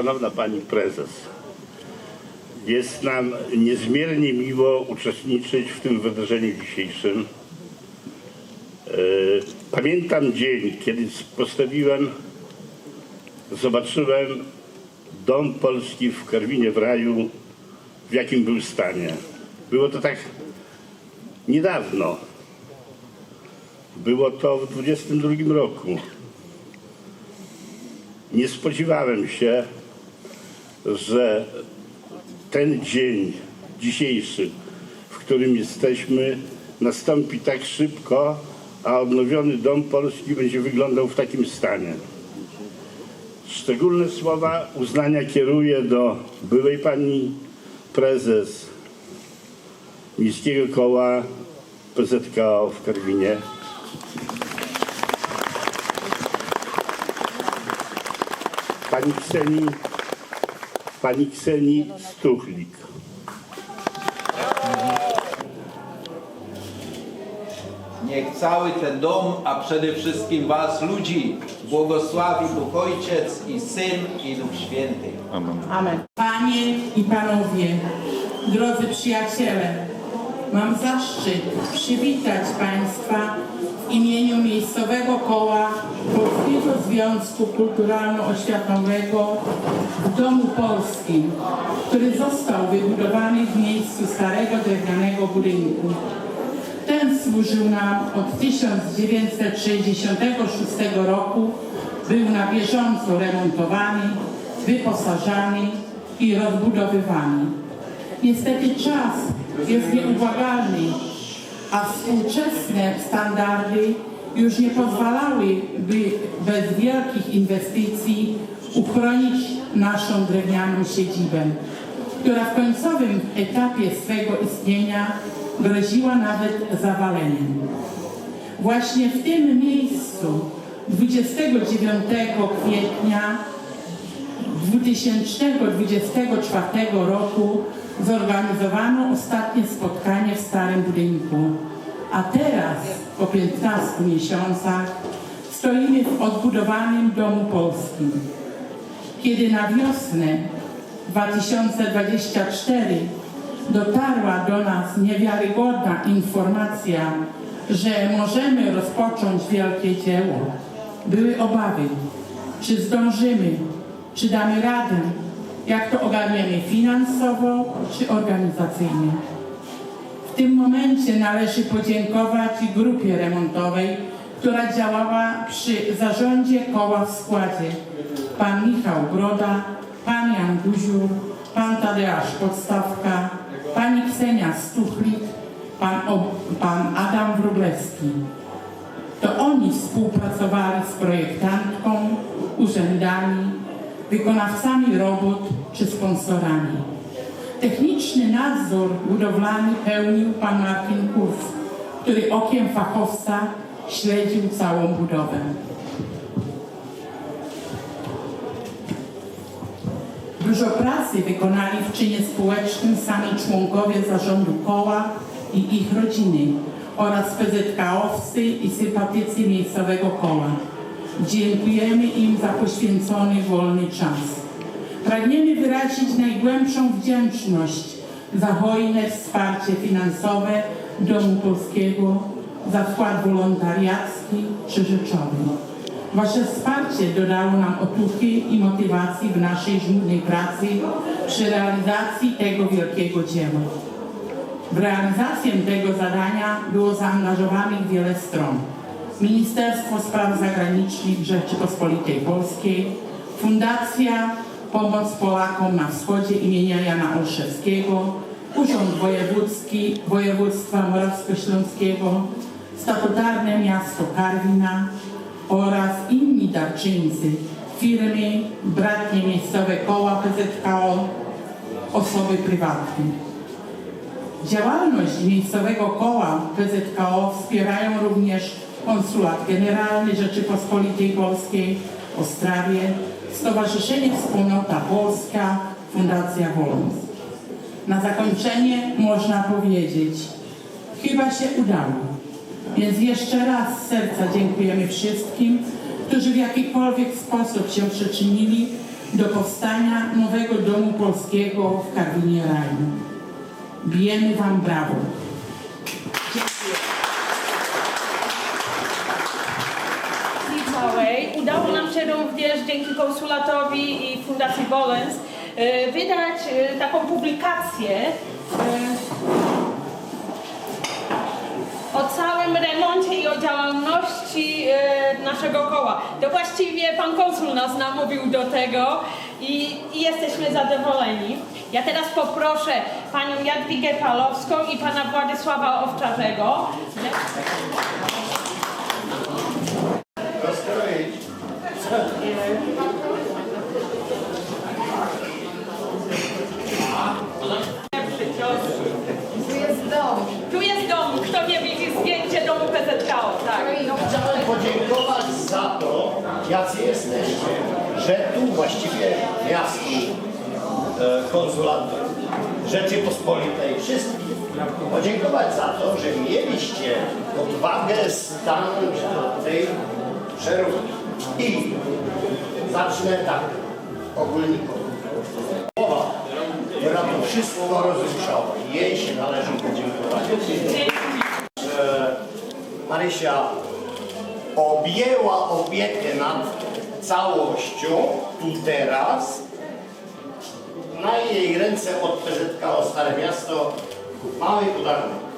Szanowna Pani Prezes, jest nam niezmiernie miło uczestniczyć w tym wydarzeniu dzisiejszym. E, Pamiętam dzień, kiedy postawiłem, zobaczyłem Dom Polski w Karwinie w Raju, w jakim był stanie. Było to tak niedawno. Było to w 22 roku. Nie spodziewałem się, że ten dzień dzisiejszy, w którym jesteśmy, nastąpi tak szybko, a odnowiony Dom Polski będzie wyglądał w takim stanie. Szczególne słowa uznania kieruję do byłej pani prezes Miejskiego Koła PZKO w Karwinie, pani Kseni, pani Kseni Stuchlik. Niech cały ten dom, a przede wszystkim Was, ludzi, błogosławi Bóg Ojciec i Syn i Duch Święty. Amen. Panie i Panowie, drodzy przyjaciele, mam zaszczyt przywitać Państwa w imieniu miejscowego koła Polskiego Związku Kulturalno-Oświatowego w Domu Polskim, który został wybudowany w miejscu starego drewnianego budynku. Ten służył nam od 1966 roku, był na bieżąco remontowany, wyposażany i rozbudowywany. Niestety czas jest nieubłagalny, a współczesne standardy już nie pozwalały, by bez wielkich inwestycji uchronić naszą drewnianą siedzibę, która w końcowym etapie swego istnienia groziła nawet zawaleniem. Właśnie w tym miejscu 29 kwietnia 2024 roku zorganizowano ostatnie spotkanie w Starym Budynku, a teraz po 15 miesiącach stoimy w odbudowanym Domu Polskim. Kiedy na wiosnę 2024 dotarła do nas niewiarygodna informacja, że możemy rozpocząć wielkie dzieło, były obawy, czy zdążymy, czy damy radę, jak to ogarniemy finansowo czy organizacyjnie. W tym momencie należy podziękować grupie remontowej, która działała przy zarządzie koła w składzie. Pan Michał Broda, pan Jan Guziur, pan Tadeusz Podstawka, pani Ksenia Stuchlik, pan, pan Adam Wróblewski. To oni współpracowali z projektantką, urzędami, wykonawcami robót czy sponsorami. Techniczny nadzór budowlany pełnił pan Martin Kurs, który okiem fachowca śledził całą budowę. Dużo pracy wykonali w czynie społecznym sami członkowie zarządu koła i ich rodziny oraz PZK-owscy i sympatycy miejscowego koła. Dziękujemy im za poświęcony wolny czas. Pragniemy wyrazić najgłębszą wdzięczność za hojne wsparcie finansowe Domu Polskiego, za wkład wolontariacki czy rzeczowy. Wasze wsparcie dodało nam otuchy i motywacji w naszej żmudnej pracy przy realizacji tego wielkiego dzieła. W realizację tego zadania było zaangażowanych wiele stron. Ministerstwo Spraw Zagranicznych Rzeczypospolitej Polskiej, Fundacja Pomoc Polakom na Wschodzie imienia Jana Olszewskiego, Urząd Wojewódzki Województwa Morawsko-Śląskiego, statutarne miasto Karwina oraz inni darczyńcy, firmy, bratnie miejscowe koła PZKO, osoby prywatne. Działalność miejscowego koła PZKO wspierają również Konsulat Generalny Rzeczypospolitej Polskiej w Ostrawie, Stowarzyszenie Wspólnota Polska, Fundacja Wolus. Na zakończenie można powiedzieć, chyba się udało. Więc jeszcze raz z serca dziękujemy wszystkim, którzy w jakikolwiek sposób się przyczynili do powstania nowego Domu Polskiego w Karwinie Raju. Bijemy Wam brawo. akcji całej udało nam się również dzięki konsulatowi i Fundacji Bolens e, wydać e, taką publikację e, o całym remoncie i o działalności naszego koła. To właściwie pan konsul nas namówił do tego i, i jesteśmy zadowoleni. Ja teraz poproszę panią Jadwigę Palowską i pana Władysława Owczarzego. Tu jest dom. Tu jest dom, kto nie widzi zdjęcie domu PZKO, tak. Chciałem podziękować za to, że tu właściwie miasto, e, konsulat Rzeczypospolitej, wszystkich podziękować za to, że mieliście odwagę stanąć do tej przeróbki. I zacznę tak, ogólnikowo. Słowa, która to wszystko rozruszała. Jej się należy podziękować. Marysia objęła opiekę nad całością tu teraz. Na jej ręce od PZK o Stare Miasto mały podarunek.